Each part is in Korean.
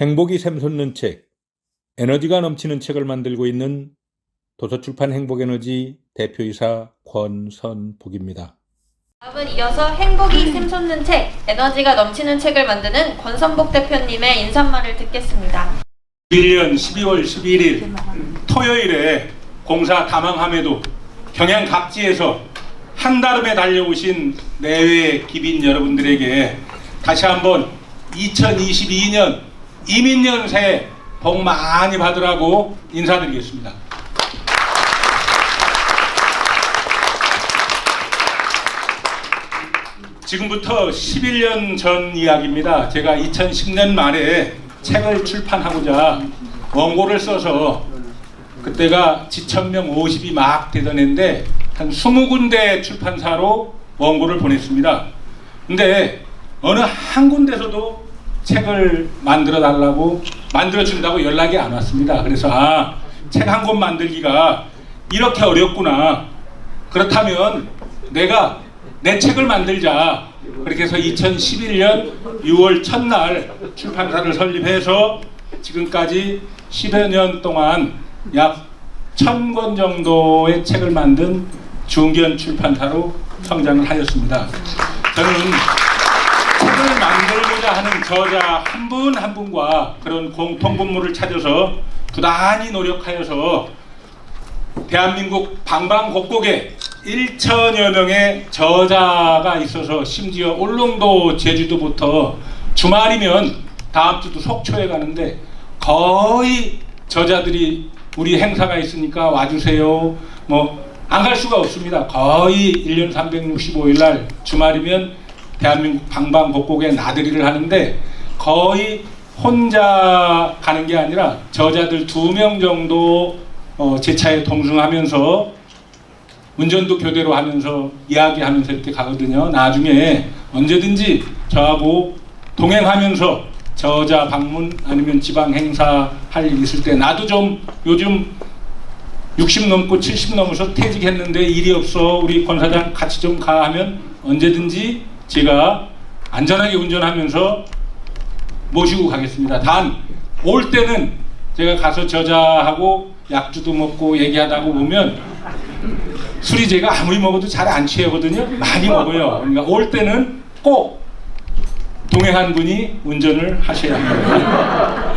행복이 샘솟는 책, 에너지가 넘치는 책을 만들고 있는 도서출판 행복에너지 대표이사 권선복입니다. 다음은 이어서 행복이 샘솟는 책, 에너지가 넘치는 책을 만드는 권선복 대표님의 인사말을 듣겠습니다. 1년 12월 11일 토요일에 공사 다망함에도 경양 각지에서 한달음에 달려오신 내외 기빈 여러분들에게 다시 한번 2022년 새해 복 많이 받으라고 인사드리겠습니다. 지금부터 11년 전 이야기입니다. 제가 2010년 말에 책을 출판하고자 원고를 써서 그때가 지천명 50이 막 되던 해인데 한 20군데 출판사로 원고를 보냈습니다. 근데 어느 한 군데서도 책을 만들어 달라고 만들어 준다고 연락이 안 왔습니다. 그래서 아, 책 한 권 만들기가 이렇게 어렵구나. 그렇다면 내가 내 책을 만들자. 그렇게 해서 2011년 6월 첫날 출판사를 설립해서 지금까지 10여 년 동안 약 1000권 정도의 책을 만든 중견 출판사로 성장을 하였습니다. 저는 책을 만들고자 하는 저자 한분한 분과 그런 공통 분모를 찾아서 부단히 노력하여서 대한민국 방방곡곡에 1천여 명의 저자가 있어서 심지어 울릉도 제주도부터 주말이면 다음 주도 속초에 가는데 거의 저자들이 우리 행사가 있으니까 와주세요. 뭐 안 갈 수가 없습니다. 거의 1년 365일 날 주말이면 대한민국 방방곡곡에 나들이를 하는데 거의 혼자 가는 게 아니라 저자들 두 명 정도 어, 제 차에 동승하면서 운전도 교대로 하면서 이야기하면서 이렇게 가거든요. 나중에 언제든지 저하고 동행하면서 저자 방문 아니면 지방 행사 할 일 있을 때 나도 좀 요즘 60 넘고 70 넘어서 퇴직했는데 일이 없어 우리 권 사장 같이 좀 가 하면 언제든지 제가 안전하게 운전하면서 모시고 가겠습니다. 단 올 때는 제가 가서 저자하고 약주도 먹고 얘기하다가 보면 술이 제가 아무리 먹어도 잘 안 취하거든요. 많이 먹어요. 그러니까 올 때는 꼭 동행한 분이 운전을 하셔야 합니다.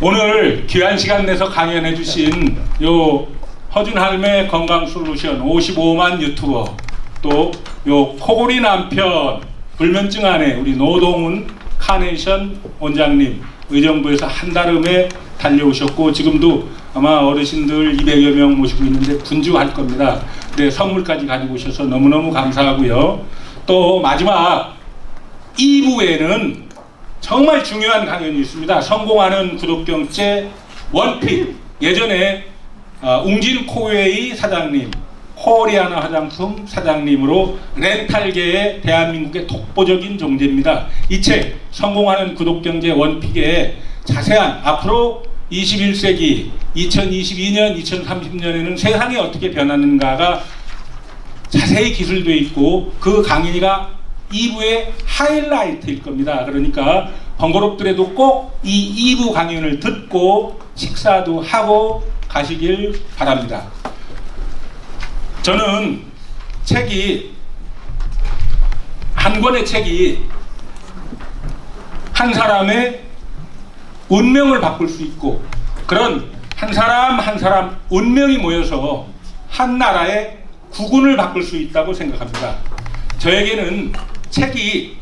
오늘 귀한 시간 내서 강연해 주신 요 허준 할매 건강 솔루션 55만 유튜버 또 요 코골이 남편 불면증 안에 우리 노동훈 카네이션 원장님 의정부에서 한달음에 달려오셨고 지금도 아마 어르신들 200여 명 모시고 있는데 분주할 겁니다. 네, 선물까지 가지고 오셔서 너무너무 감사하고요. 또 마지막 2부에는 정말 중요한 강연이 있습니다. 성공하는 구독경제 원픽 예전에 어, 웅진 코웨이 사장님, 코리아나 화장품 사장님으로 렌탈계의 대한민국의 독보적인 존재입니다. 이 책 성공하는 구독경제 원픽에 자세한 앞으로 21세기 2022년 2030년에는 세상이 어떻게 변하는가가 자세히 기술되어 있고 그 강의가 2부의 하이라이트일 겁니다. 그러니까 번거롭더라도 꼭 이 2부 강연을 듣고 식사도 하고 가시길 바랍니다. 저는 책이 한 권의 책이 한 사람의 운명을 바꿀 수 있고 그런 한 사람 한 사람 운명이 모여서 한 나라의 국운을 바꿀 수 있다고 생각합니다. 저에게는 책이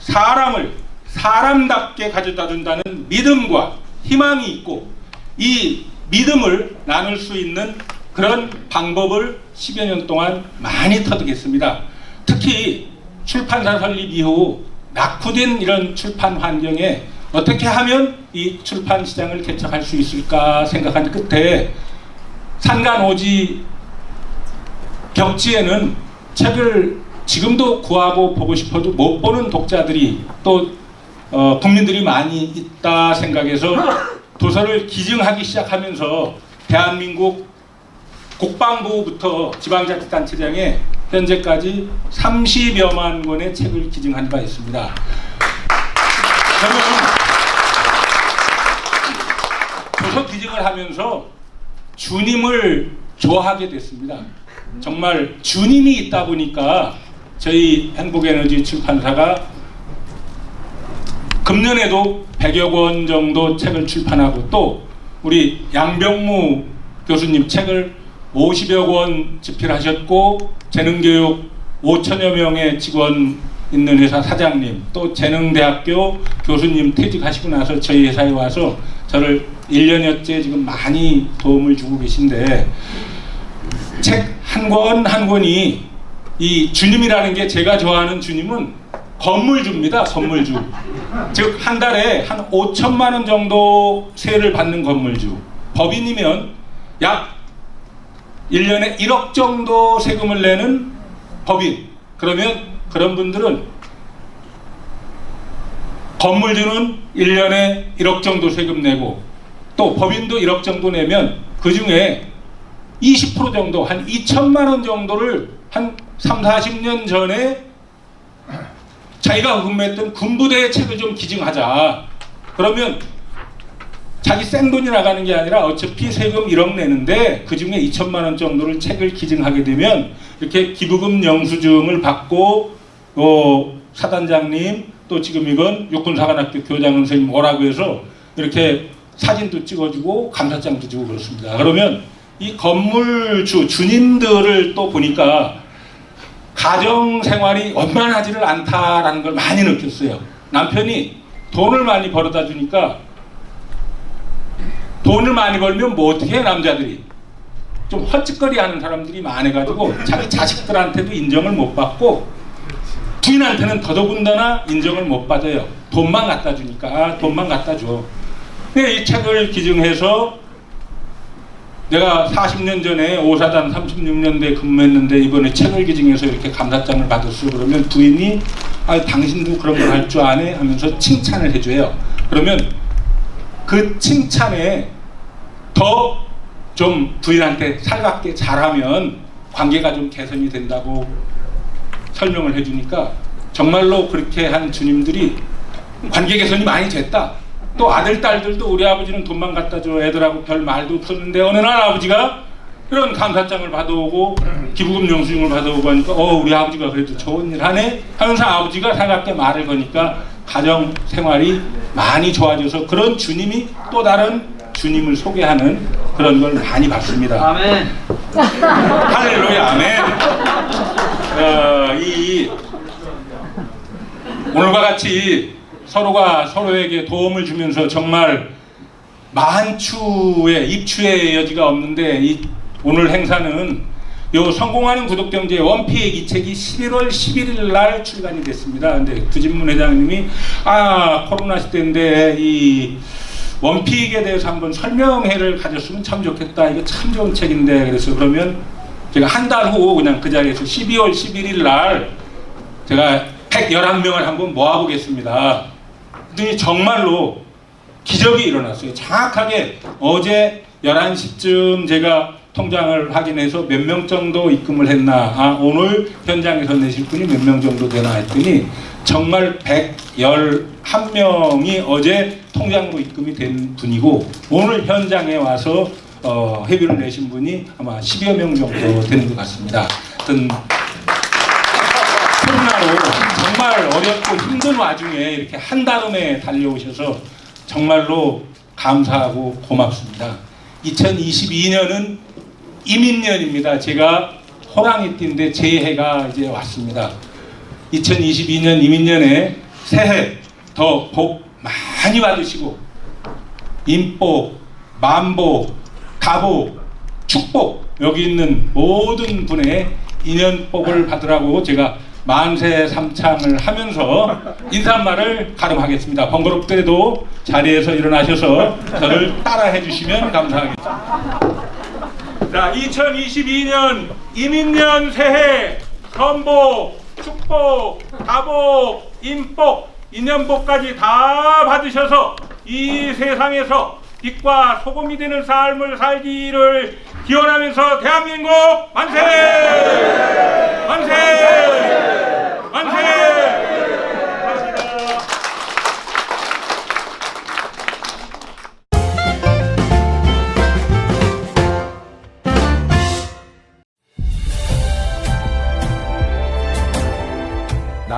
사람을 사람답게 가져다 준다는 믿음과 희망이 있고 이 믿음을 나눌 수 있는 그런 방법을 10여 년 동안 많이 터득했습니다. 특히 출판사 설립 이후 낙후된 이런 출판 환경에 어떻게 하면 이 출판 시장을 개척할 수 있을까 생각한 끝에 산간오지 격지에는 책을 지금도 구하고 보고 싶어도 못 보는 독자들이 또 어, 국민들이 많이 있다 생각해서 도서를 기증하기 시작하면서 대한민국 국방부부터 지방자치단체장에 현재까지 30여만 권의 책을 기증한 바 있습니다. 저는 도서 기증을 하면서 주님을 좋아하게 됐습니다. 정말 주님이 있다 보니까 저희 행복에너지 출판사가 금년에도 100여 권 정도 책을 출판하고 또 우리 양병무 교수님 책을 50여 권 집필하셨고 재능교육 5천여 명의 직원 있는 회사 사장님 또 재능대학교 교수님 퇴직하시고 나서 저희 회사에 와서 저를 1년여째 지금 많이 도움을 주고 계신데 책 한 권한 권이 이 주님이라는 게 제가 좋아하는 주님은 건물주입니다. 건물주. 즉 한 달에 한 5천만 원 정도 세를 받는 건물주. 법인이면 약 1년에 1억 정도 세금을 내는 법인. 그러면 그런 분들은 건물주는 1년에 1억 정도 세금 내고 또 법인도 1억 정도 내면 그 중에 20% 정도 한 2천만 원 정도를 한 3, 40년 전에 자기가 근무했던 군부대의 책을 좀 기증하자. 그러면 자기 생돈이 나가는 게 아니라 어차피 세금 1억 내는데 그 중에 2천만 원 정도를 책을 기증하게 되면 이렇게 기부금 영수증을 받고 어, 사단장님 또 지금 이건 육군사관학교 교장 선생님 뭐라고 해서 이렇게 사진도 찍어주고 감사장도 주고 그렇습니다. 그러면 이 건물주 주님들을 또 보니까 가정 생활이 원만하지를 않다라는 걸 많이 느꼈어요. 남편이 돈을 많이 벌어다 주니까 돈을 많이 벌면 뭐 어떻게 해 남자들이 좀 헛짓거리 하는 사람들이 많아가지고 자기 자식들한테도 인정을 못 받고 부인한테는 더더군다나 인정을 못 받아요. 돈만 갖다 주니까 아, 돈만 갖다 줘. 근데 이 책을 기증해서 내가 40년 전에 오사단 36년대 근무했는데 이번에 책을 기증해서 이렇게 감사장을 받았어 그러면 부인이 아 당신도 그런 걸 할 줄 아네 하면서 칭찬을 해줘요. 그러면 그 칭찬에 더 좀 부인한테 살갑게 잘하면 관계가 좀 개선이 된다고 설명을 해주니까 정말로 그렇게 한 주님들이 관계 개선이 많이 됐다. 또 아들 딸들도 우리 아버지는 돈만 갖다 줘 애들하고 별 말도 없었는데 어느 날 아버지가 이런 감사장을 받아오고 기부금 영수증을 받아오고 하니까 어 우리 아버지가 그래도 좋은 일 하네 하면서 아버지가 살갑게 말을 거니까 가정 생활이 많이 좋아져서 그런 주님이 또 다른 주님을 소개하는 그런 걸 많이 봤습니다. 아멘. 할렐루야 아멘. 어, 이 오늘과 같이 서로가 서로에게 도움을 주면서 정말 만추의 입추의 여지가 없는데 이 오늘 행사는 요 성공하는 구독경제 원피의 이 책이 11월 11일 날 출간이 됐습니다. 근데 구진문 회장님이 아 코로나 시대인데 이 원피익에 대해서 한번 설명회를 가졌으면 참 좋겠다. 이거 참 좋은 책인데 그래서 그러면 제가 한 달 후 그냥 그 자리에서 12월 11일 날 제가 111명을 한번 모아보겠습니다. 그랬더니 정말로 기적이 일어났어요. 정확하게 어제 11시쯤 제가 통장을 확인해서 몇 명 정도 입금을 했나, 아, 오늘 현장에서 내실 분이 몇 명 정도 되나 했더니 정말 111명이 어제 통장으로 입금이 된 분이고 오늘 현장에 와서 어, 회비를 내신 분이 아마 10여 명 정도 되는 것 같습니다. 하여튼 코로나로 정말 어렵고 힘든 와중에 이렇게 한달음에 달려오셔서 정말로 감사하고 고맙습니다. 2022년은 이민년입니다. 제가 호랑이띠인데 제 해가 이제 왔습니다. 2022년 이민년에 새해 더 복 많이 받으시고 인복, 만복, 가복, 축복 여기 있는 모든 분의 인연복을 받으라고 제가 만세 삼창을 하면서 인사말을 가름하겠습니다. 번거롭더라도 자리에서 일어나셔서 저를 따라해 주시면 감사하겠습니다. 자, 2022년 이민년 새해 선복, 축복, 가복, 인복, 인연복까지 다 받으셔서 이 세상에서 빛과 소금이 되는 삶을 살기를 기원하면서 대한민국 만세! 만세!